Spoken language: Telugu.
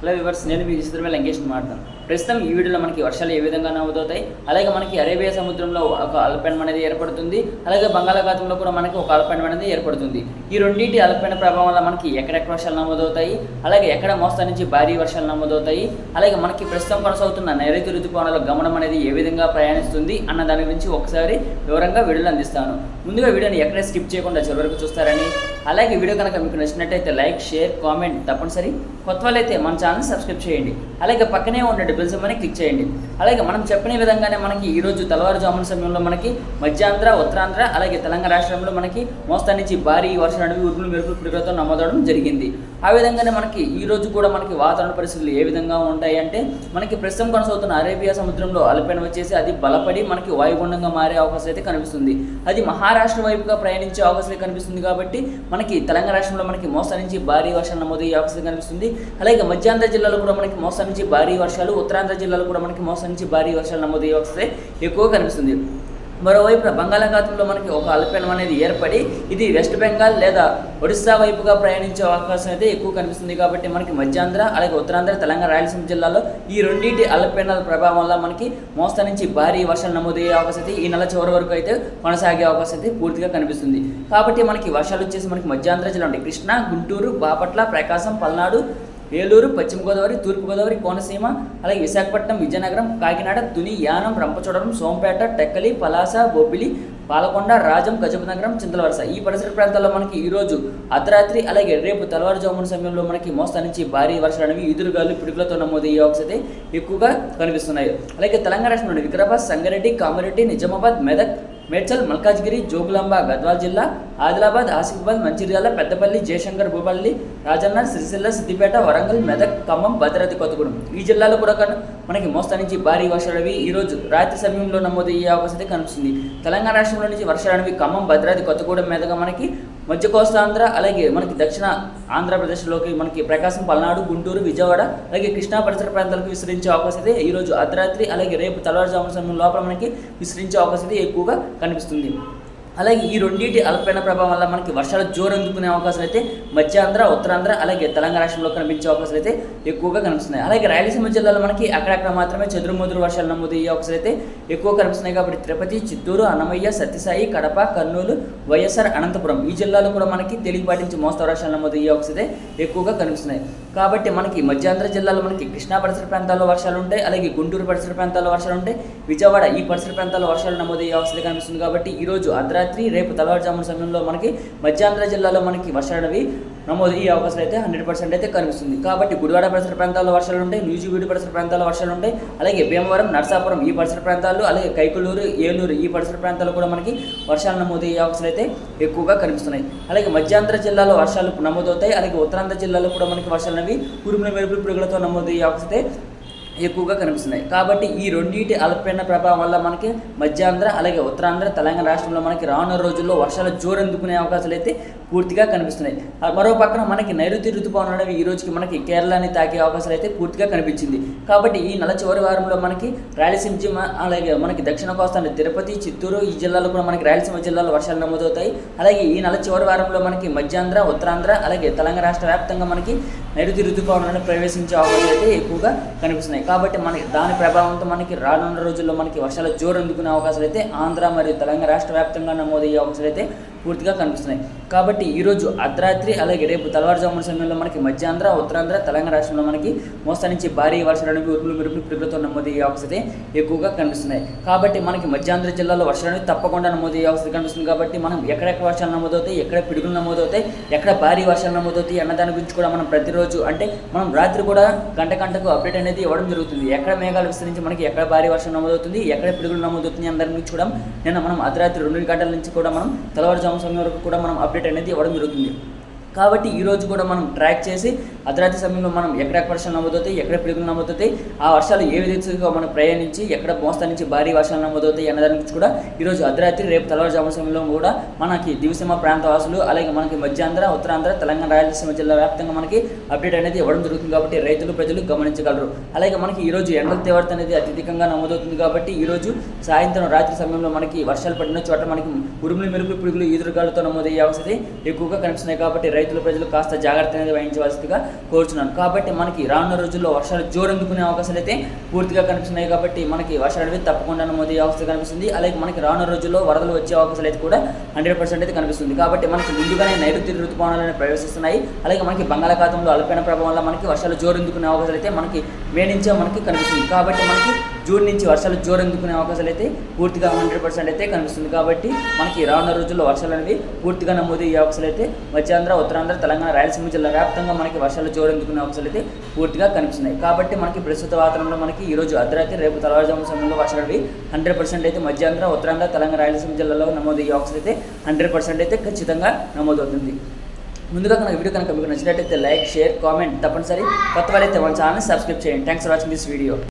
ಹಲೋ ವಿವರ್ಸ್ ನೇನು ಬಿ ಮೇಲೆ ಎಂಗೇಜ್ ಮಾಡ್ತಾನೆ. ప్రస్తుతం ఈ వీడియోలో మనకి వర్షాలు ఏ విధంగా నవ్వుతాయి అలాగే మనకి అరేబియా సముద్రంలో ఒక అల్పీడనం అనేది ఏర్పడుతుంది. అలాగే బంగాళాఖాతంలో కూడా మనకి ఒక అల్పీడనం అనేది ఏర్పడుతుంది. ఈ రెండింటి అల్పీడన ప్రభావం వల్ల మనకి ఎక్కడెక్కడ వర్షాలు నమోదవుతాయి? అలాగే ఎక్కడ మోస్తా నుంచి భారీ వర్షాలు నమోదవుతాయి? అలాగే మనకి ప్రస్తుతం కొనసాగుతున్న నైరుతి ఋతుపవనాల గమనం అనేది ఏ విధంగా ప్రయాణిస్తుంది అన్న దాని గురించి ఒకసారి వివరంగా వీడియోలు అందిస్తాను. ముందుగా వీడియోని ఎక్కడ స్కిప్ చేయకుండా చివరి వరకు చూస్తారని. అలాగే వీడియో కనుక మీకు నచ్చినట్టయితే లైక్ షేర్ కామెంట్ తప్పనిసరి. కొత్త వాళ్ళైతే మన ఛానల్ సబ్స్క్రైబ్ చేయండి. అలాగే పక్కనే ఉన్నట్టు బెల్ సింబల్ని క్లిక్ చేయండి. అలాగే మనం చెప్పిన విధంగానే మనకి ఈ రోజు తెల్లవారుజామున సమయంలో మనకి మధ్యాంధ్ర ఉత్తరాంధ్ర అలాగే తెలంగాణ రాష్ట్రంలో మనకి మోస్తా నుంచి భారీ వర్షాలు అనేవి ఉరుములు మెరుపులు పిడుగులతో నమోదవడం జరిగింది. ఆ విధంగానే మనకి ఈ రోజు కూడా మనకి వాతావరణ పరిస్థితులు ఏ విధంగా ఉంటాయి అంటే మనకి ప్రస్తుతం కొనసాగుతున్న అరేబియా సముద్రంలో అల్పీడనం వచ్చేసి అది బలపడి మనకి వాయుగుండంగా మారే అవకాశం అయితే కనిపిస్తుంది. అది మహారాష్ట్ర వైపుగా ప్రయాణించే అవకాశం కనిపిస్తుంది కాబట్టి మనకి తెలంగాణ రాష్ట్రంలో మనకి మోస్తా నుంచి భారీ వర్షాలు నమోదయ్యే అవకాశం కనిపిస్తుంది. అలాగే మధ్యాంధ్ర జిల్లాలో కూడా మనకి మోస్తా నుంచి భారీ వర్షాలు ఉత్తరాంధ్ర జిల్లాలో కూడా మనకి మోసం నుంచి భారీ వర్షాలు నమోదయ్యే వస్తే ఎక్కువ కనిపిస్తుంది. మరోవైపున బంగాళాఖాతంలో మనకి ఒక అల్పీనం అనేది ఏర్పడి ఇది వెస్ట్ బెంగాల్ లేదా ఒడిస్సా వైపుగా ప్రయాణించే అవకాశం అయితే ఎక్కువ కనిపిస్తుంది కాబట్టి మనకి మధ్యాంధ్ర అలాగే ఉత్తరాంధ్ర తెలంగాణ రాయలసీమ జిల్లాలో ఈ రెండింటి అల్పీనాల ప్రభావం వల్ల మనకి మోస్తా నుంచి భారీ వర్షాలు నమోదయ్యే అవకాశం అయితే ఈ నెల చివరి వరకు అయితే కొనసాగే అవకాశం అయితే పూర్తిగా కనిపిస్తుంది. కాబట్టి మనకి వర్షాలు వచ్చేసి మనకి మధ్యాంధ్ర జిల్లా అంటే కృష్ణా గుంటూరు బాపట్ల ప్రకాశం పల్నాడు ఏలూరు పశ్చిమ గోదావరి తూర్పు గోదావరి కోనసీమ అలాగే విశాఖపట్నం విజయనగరం కాకినాడ తుని యానం రంపచోడవరం సోంపేట టెక్కలి పలాస బొబ్బిలి పాలకొండ రాజం గజపనగరం చింతలవరస ఈ పరిసర ప్రాంతాల్లో మనకి ఈరోజు అర్ధరాత్రి అలాగే రేపు తెల్లవారుజామున సమయంలో మనకి మోస్తా నుంచి భారీ వర్షాలు అనేవి ఈదురుగాలు పిడుగులతో నమోదయ్యే అవకాశం అయితే ఎక్కువగా కనిపిస్తున్నాయి. అలాగే తెలంగాణ రాష్ట్రంలోని వికారాబాద్ సంగారెడ్డి కామారెడ్డి నిజామాబాద్ మెదక్ మేడ్చల్ మల్కాజ్గిరి జోగులాంబ గద్వాల్ జిల్లా ఆదిలాబాద్ ఆసిఫాబాద్ మంచిర్యాల పెద్దపల్లి జయశంకర్ భూపల్లి రాజన్న సిరిసిల్ల సిద్దిపేట వరంగల్ మెదక్ ఖమ్మం భద్రాద్రి కొత్తగూడెం. ఈ జిల్లాలో కూడా మనకి మోస్తా నుంచి భారీ వర్షాలు ఈరోజు రాత్రి సమయంలో నమోదయ్యే అవకాశం కనిపిస్తుంది. తెలంగాణ రాష్ట్రంలో నుంచి వర్షాలు ఖమ్మం భద్రాద్రి కొత్తగూడెం మీదుగా మనకి మధ్య కోస్తాంధ్ర అలాగే మనకి దక్షిణ ఆంధ్రప్రదేశ్లోకి మనకి ప్రకాశం పల్నాడు గుంటూరు విజయవాడ అలాగే కృష్ణా పరిసర ప్రాంతాలకు విస్తరించే అవకాశం అయితే ఈరోజు అర్ధరాత్రి అలాగే రేపు తెల్లవారుజామున సమయం లోపల మనకి విస్తరించే అవకాశం అయితే ఎక్కువగా కనిపిస్తుంది. అలాగే ఈ రెండింటి అల్పైన ప్రభావం వల్ల మనకి వర్షాలు జోరు అందుకునే అవకాశాలు అయితే మధ్యాంధ్ర ఉత్తరాంధ్ర అలాగే తెలంగాణ రాష్ట్రంలో కనిపించే అవకాశాలు అయితే ఎక్కువగా కనిపిస్తున్నాయి. అలాగే రాయలసీమ జిల్లాలో మనకి అక్కడక్కడ మాత్రమే చెదురుమదురు వర్షాలు నమోదు అయ్యే అవకాశాలు అయితే ఎక్కువ కనిపిస్తున్నాయి కాబట్టి తిరుపతి చిత్తూరు అన్నమయ్య సత్యసాయి కడప కర్నూలు వైఎస్ఆర్ అనంతపురం ఈ జిల్లాలో కూడా మనకి తేలికపాటి నుంచి మోస్తరు వర్షాలు నమోదయ్యే అవకాశాలు అయితే ఎక్కువగా కనిపిస్తున్నాయి. కాబట్టి మనకి మధ్యాంధ్ర జిల్లాలో మనకి కృష్ణా పరిసర ప్రాంతాల్లో వర్షాలు ఉంటాయి అలాగే గుంటూరు పరిసర ప్రాంతాల్లో వర్షాలు ఉంటాయి విజయవాడ ఈ పరిసర ప్రాంతాల్లో వర్షాలు నమోదయ్యే అవకాశాలు కనిపిస్తుంది కాబట్టి ఈరోజు రోజు రాత్రి రేపు తెల్లవారుజామున సమయంలో మనకి మధ్యాంధ్ర జిల్లాలో మనకి వర్షాలు అనేవి నమోదు అయ్యే అవకాశాలు అయితే హండ్రెడ్ పర్సెంట్ అయితే కనిపిస్తుంది. కాబట్టి గుడివాడ పరిసర ప్రాంతాల్లో వర్షాలు ఉంటాయి నూజివీడు పరిసర ప్రాంతాల్లో వర్షాలు ఉంటాయి అలాగే భీమవరం నర్సాపురం ఈ పరిసర ప్రాంతాల్లో అలాగే కైకులూరు ఏలూరు ఈ పరిసర ప్రాంతాల్లో కూడా మనకి వర్షాలు నమోదు అయ్యే అవకాశాలు అయితే ఎక్కువగా కనిపిస్తున్నాయి. అలాగే మధ్యాంధ్ర జిల్లాలో వర్షాలు నమోదవుతాయి అలాగే ఉత్తరాంధ్ర జిల్లాలో కూడా మనకి వర్షాలు అనేవి ఉరుముల మెరుపులు పిడుగులతో నమోదు అయ్యే అవకాశం అయితే ఎక్కువగా కనిపిస్తున్నాయి. కాబట్టి ఈ రెండింటి అల్పీడన ప్రభావం వల్ల మనకి మధ్యాంధ్ర అలాగే ఉత్తరాంధ్ర తెలంగాణ రాష్ట్రంలో మనకి రానున్న రోజుల్లో వర్షాలు జోరందుకునే అవకాశాలు అయితే పూర్తిగా కనిపిస్తున్నాయి. మరో పక్కన మనకి నైరుతి ఋతుపవనం అనేవి ఈ రోజుకి మనకి కేరళని తాకే అవకాశాలు అయితే పూర్తిగా కనిపించింది. కాబట్టి ఈ నెల చివరి వారంలో మనకి రాయలసీమ జిల్లా అలాగే మనకి దక్షిణ కోస్తాంధ్ర తిరుపతి చిత్తూరు ఈ జిల్లాలో కూడా మనకి రాయలసీమ జిల్లాలో వర్షాలు నమోదవుతాయి. అలాగే ఈ నెల చివరి వారంలో మనకి మధ్యాంధ్ర ఉత్తరాంధ్ర అలాగే తెలంగాణ రాష్ట్ర వ్యాప్తంగా మనకి నైరుతి ఋతుపవనాన్ని ప్రవేశించే అవకాశాలు అయితే ఎక్కువగా కనిపిస్తున్నాయి. కాబట్టి మనకి దాని ప్రభావంతో మనకి రానున్న రోజుల్లో మనకి వర్షాలు జోరు అందుకునే అవకాశాలు అయితే ఆంధ్ర మరియు తెలంగాణ రాష్ట్ర వ్యాప్తంగా నమోదయ్యే అవకాశాలు అయితే పూర్తిగా కనిపిస్తున్నాయి. కాబట్టి ఈరోజు అర్ధరాత్రి అలాగే రేపు తెల్లవారుజామున సమయంలో మనకి మధ్యాంధ్ర ఉత్తరాంధ్ర తెలంగాణ రాష్ట్రంలో మనకి మోస్తా నుంచి భారీ వర్షాలు అనేవి ఉరుములు మెరుపులు పిడుగులతో నమోదయ్యే అవకాశం ఎక్కువగా కనిపిస్తున్నాయి. కాబట్టి మనకి మధ్యాంధ్ర జిల్లాలో వర్షాలు తప్పకుండా నమోదయ్యే అవకాశం కనిపిస్తుంది. కాబట్టి మనం ఎక్కడెక్కడ వర్షాలు నమోదవుతాయి ఎక్కడ పిడుగులు నమోదవుతాయి ఎక్కడ భారీ వర్షాలు నమోదవుతాయి అన్న దాని గురించి కూడా మనం ప్రతిరోజు అంటే మనం రాత్రి కూడా గంట గంటకు అప్డేట్ అనేది ఇవ్వడం జరుగుతుంది. ఎక్కడ మేఘాలు విస్తరించి మనకి ఎక్కడ భారీ వర్షం నమోదవుతుంది ఎక్కడ పిడుగులు నమోదవుతుంది అందరి గురించి కూడా నిన్న మనం అర్ధరాత్రి రెండు గంటల నుంచి కూడా మనం తెల్లవారుజాము సమయం వరకు కూడా మనం అప్డేట్ అనేది ఇవ్వడం జరుగుతుంది. కాబట్టి ఈ రోజు కూడా మనం ట్రాక్ చేసి అర్ధరాత్రి సమయంలో మనం ఎక్కడెక్కడ వర్షాలు నమోదవుతాయి ఎక్కడ పిడుగులు నమోదవుతాయి ఆ వర్షాలు ఏ విధంగా మనం ప్రయాణించి ఎక్కడ మోస్తా నుంచి భారీ వర్షాలు నమోదవుతాయి అన్నదాని గురించి కూడా ఈరోజు అర్ధరాత్రి రేపు తెల్లవారుజామున సమయంలో కూడా మనకి దివిసీమ ప్రాంత వాసులు అలాగే మనకి మధ్యాంధ్ర ఉత్తరాంధ్ర తెలంగాణ రాయలసీమ జిల్లా వ్యాప్తంగా మనకి అప్డేట్ అనేది ఇవ్వడం జరుగుతుంది కాబట్టి రైతులు ప్రజలు గమనించగలరు. అలాగే మనకి ఈ రోజు ఎండల తీవ్రత అనేది అత్యధికంగా నమోదవుతుంది కాబట్టి ఈరోజు సాయంత్రం రాత్రి సమయంలో మనకి వర్షాలు పడిన చోట మనకి ఉరుములు మెరుపులు పిడుగులు ఈదురుగాలతో నమోదయ్యే అవసరం ఎక్కువగా కనిపిస్తున్నాయి కాబట్టి రైతులు ప్రజలు కాస్త జాగ్రత్త అనేది వహించవలసిందిగా కోరుచున్నాను. కాబట్టి మనకి రానున్న రోజుల్లో వర్షాలు జోరందుకునే అవకాశాలు అయితే పూర్తిగా కనిపిస్తున్నాయి కాబట్టి మనకి వర్షాలు అనేవి తప్పకుండా నమోదయ్యే అవకాశం కనిపిస్తుంది. అలాగే మనకి రానున్న రోజుల్లో వరదలు వచ్చే అవకాశాలు అయితే కూడా హండ్రెడ్ పర్సెంట్ అయితే కనిపిస్తుంది. కాబట్టి మనకి ముందుగానే నైరుతి ఋతుపవనాలు అనేవి ప్రవేశిస్తున్నాయి. అలాగే మనకి బంగాళాఖాతంలో అల్పైన ప్రభావం వల్ల మనకి వర్షాలు జోరందుకునే అవకాశాలు అయితే మనకి మేడించే మనకి కనిపిస్తుంది. కాబట్టి మనకి జూన్ నుంచి వర్షాలు జోరందుకునే అవకాశాలు అయితే పూర్తిగా హండ్రెడ్ పర్సెంట్ అయితే కనిపిస్తుంది. కాబట్టి మనకి రానున్న రోజుల్లో వర్షాలు అనేవి పూర్తిగా నమోదయ్యే అవకాశాలు అయితే మధ్యాంధ్ర ఉత్తరాంధ్ర తెలంగాణ రాయలసీమ జిల్లా వ్యాప్తంగా మనకి వర్షాలు జోరందుకునే అవకాశాలు అయితే పూర్తిగా కనిపిస్తున్నాయి. కాబట్టి మనకి ప్రస్తుత వాతావరణంలో మనకి ఈ రోజు అర్ధరాత్రి రేపు తెల్లవారుజాము సమయంలో వర్షాలు అనేవి హండ్రెడ్ పర్సెంట్ అయితే మధ్యాంధ్ర ఉత్తరాంధ్ర తెలంగాణ రాయలసీమ జిల్లాలో నమోదయ్యే అవకాశాలు అయితే హండ్రెడ్ పర్సెంట్ అయితే ఖచ్చితంగా నమోదవుతుంది. ముందుగా కనుక వీడియో కనుక మీకు నచ్చినట్టయితే లైక్ షేర్ కామెంట్ తప్పనిసరి. కొత్త వాళ్ళైతే మన ఛానల్ సబ్స్క్రైబ్ చేయండి. Thanks for watching this video.